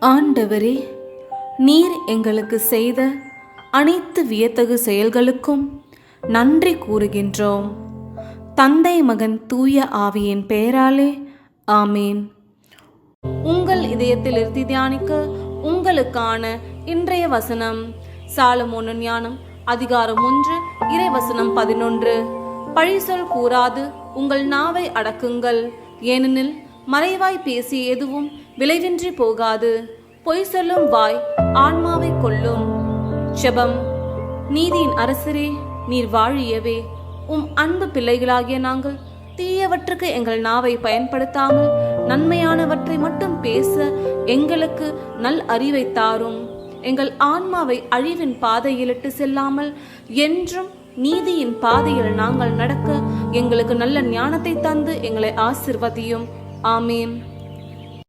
ஆண்டவரே நீர் எங்களுக்கு செய்த அனைத்து வியத்தகு செயல்களுக்கும் நன்றி கூறுகின்றோம். தந்தை மகன் தூய ஆவியின் பெயராலே ஆமேன். உங்கள் இதயத்தில் இருத்தி தியானிக்க உங்களுக்கான இன்றைய வசனம் சாலமோன ஞானம் அதிகாரம் ஒன்று இறைவசனம் பதினொன்று. பழிசொல் கூறாது உங்கள் நாவை அடக்குங்கள். ஏனெனில் மறைவாய் பேசிய எதுவும் விளைவின்றி போகாது. பொய் சொல்லும் வாய் ஆன்மாவை கொல்லும். செபம் நீதியின் அரசரே நீர் வாழியவே. உம் அன்பு பிள்ளைகளாகிய நாங்கள் தீயவற்றுக்கு எங்கள் நாவை பயன்படுத்தாமல் நன்மையானவற்றை மட்டும் பேச எங்களுக்கு நல் அறிவை தாரும். எங்கள் ஆன்மாவை அழிவின் பாதையிலிட்டு செல்லாமல் என்றும் நீதியின் பாதையில் நாங்கள் நடக்க எங்களுக்கு நல்ல ஞானத்தை தந்து எங்களை ஆசிர்வதியும். ஆமேன்